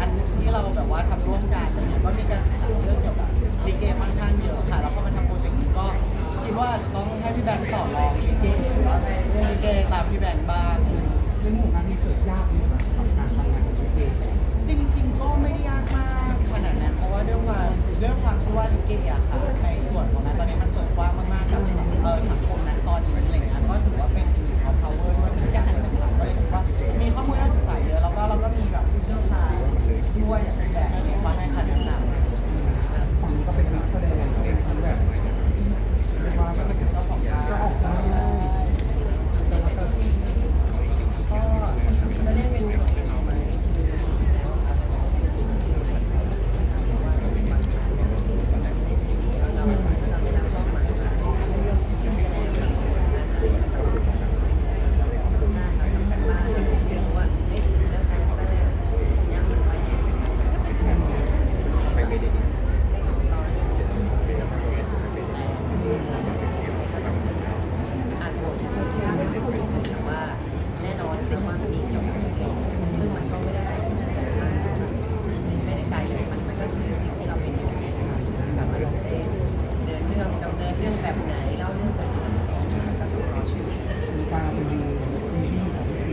อันนึงที่เราแบบว่าทำร่วมกันเงี้ยก็มีการศึกษาเรื่องเกี่ยวกับลีเกค่อนข้างเยอะค่ะแล้วพอมาทำโปรเจกต์นี้ก็คิดว่าต้องให้พี่แบงค์สอนร้องลิเกหรือว่าเรื่องลิเกตามพี่แบงค์บ้าง เรื่องแบบไหน